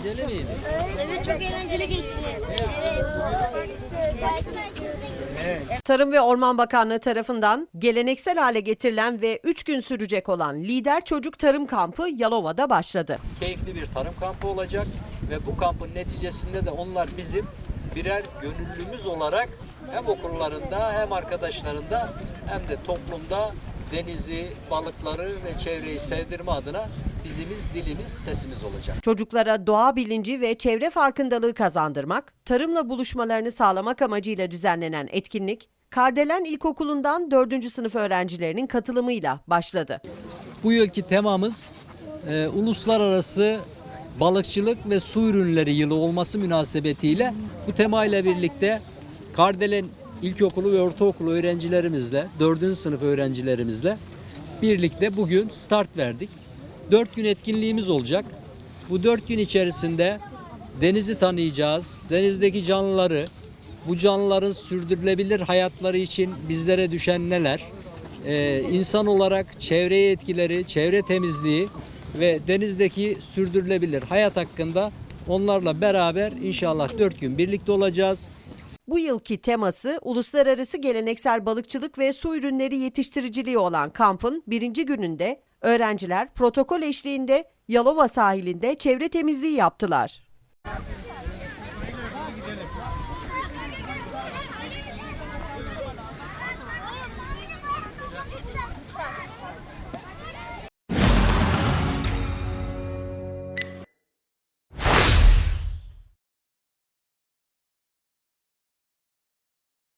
Eğlenceli miydi? Evet çok eğlenceli geçti. Evet. Tarım ve Orman Bakanlığı tarafından geleneksel hale getirilen ve 3 gün sürecek olan Lider Çocuk Tarım Kampı Yalova'da başladı. Keyifli bir tarım kampı olacak ve bu kampın neticesinde de onlar bizim birer gönüllümüz olarak hem okullarında hem arkadaşlarında hem de toplumda denizi, balıkları ve çevreyi sevdirme adına bizimiz, dilimiz, sesimiz olacak. Çocuklara doğa bilinci ve çevre farkındalığı kazandırmak, tarımla buluşmalarını sağlamak amacıyla düzenlenen etkinlik, Kardelen İlkokulu'ndan 4. sınıf öğrencilerinin katılımıyla başladı. Bu yılki temamız e, uluslararası balıkçılık ve su ürünleri yılı olması münasebetiyle bu temayla birlikte Kardelen İlkokulu ve Ortaokulu öğrencilerimizle, 4. sınıf öğrencilerimizle birlikte bugün start verdik. 4 gün etkinliğimiz olacak. Bu 4 gün içerisinde denizi tanıyacağız, denizdeki canlıları, bu canlıların sürdürülebilir hayatları için bizlere düşen neler, ee, insan olarak çevreye etkileri, çevre temizliği ve denizdeki sürdürülebilir hayat hakkında onlarla beraber inşallah 4 gün birlikte olacağız. Bu yılki teması uluslararası geleneksel balıkçılık ve su ürünleri yetiştiriciliği olan kampın birinci gününde öğrenciler protokol eşliğinde Yalova sahilinde çevre temizliği yaptılar.